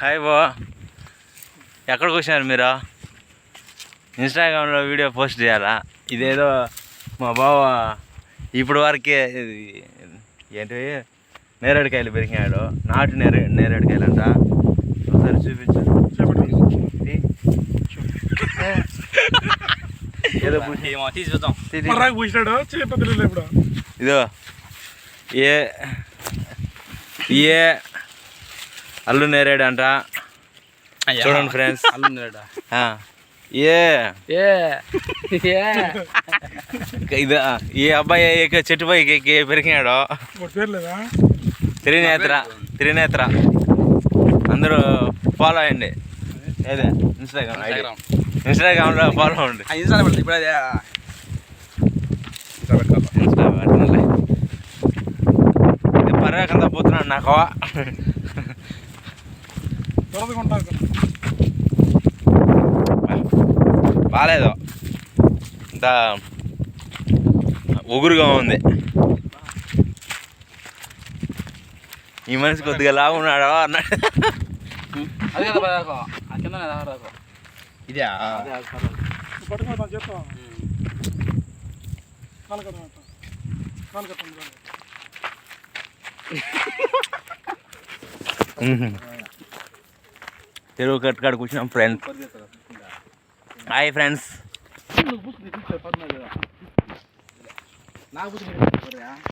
Hi బో ఎక్కడికి వచ్చినారు మీరు? ఇన్స్టాగ్రామ్లో వీడియో పోస్ట్ చేయాలా? ఇదేదో మా బావ ఇప్పుడు వరకే ఇది ఏంటి నేరేడుకాయలు పెరిగినాడు. నాటు నేరే నేరేడుకాయలు అంట ఒకసారి చూపించు. ఏదో తీసి చూద్దాం ఇదో. ఏ ఏ అల్లు నేరేడు అంట. చూడండి ఫ్రెండ్స్ అల్లుందిలేడా ఏ. ఏ. ఏ. ఇది ఈ అబ్బాయి ఇక చెట్టు పైకి ఎక్కి పెరిగినాడు. త్రినేత్ర త్రినేత్ర. అందరూ ఫాలో అయ్యండి. ఏదే? Instagram ID. ఇన్స్టాగ్రామ్ ఇన్స్టాగ్రామ్లో ఫాలో అవ్వండి. పెడతా ఇప్పుడు అదే ఇన్స్టాగ్రామ్ పోతున్నాడు నాకు. బాగాలేదు ఇంత ఒగురుగా ఉంది. ఈ మనిషి కొద్దిగా లావు ఉన్నాడు అన్నాడు. అదే కదా కింద ఇదే? కాలు కట్టం చెరువు కట్టుకాడికి వచ్చినాం ఫ్రెండ్స్ హాయ్ ఫ్రెండ్స్ నాకు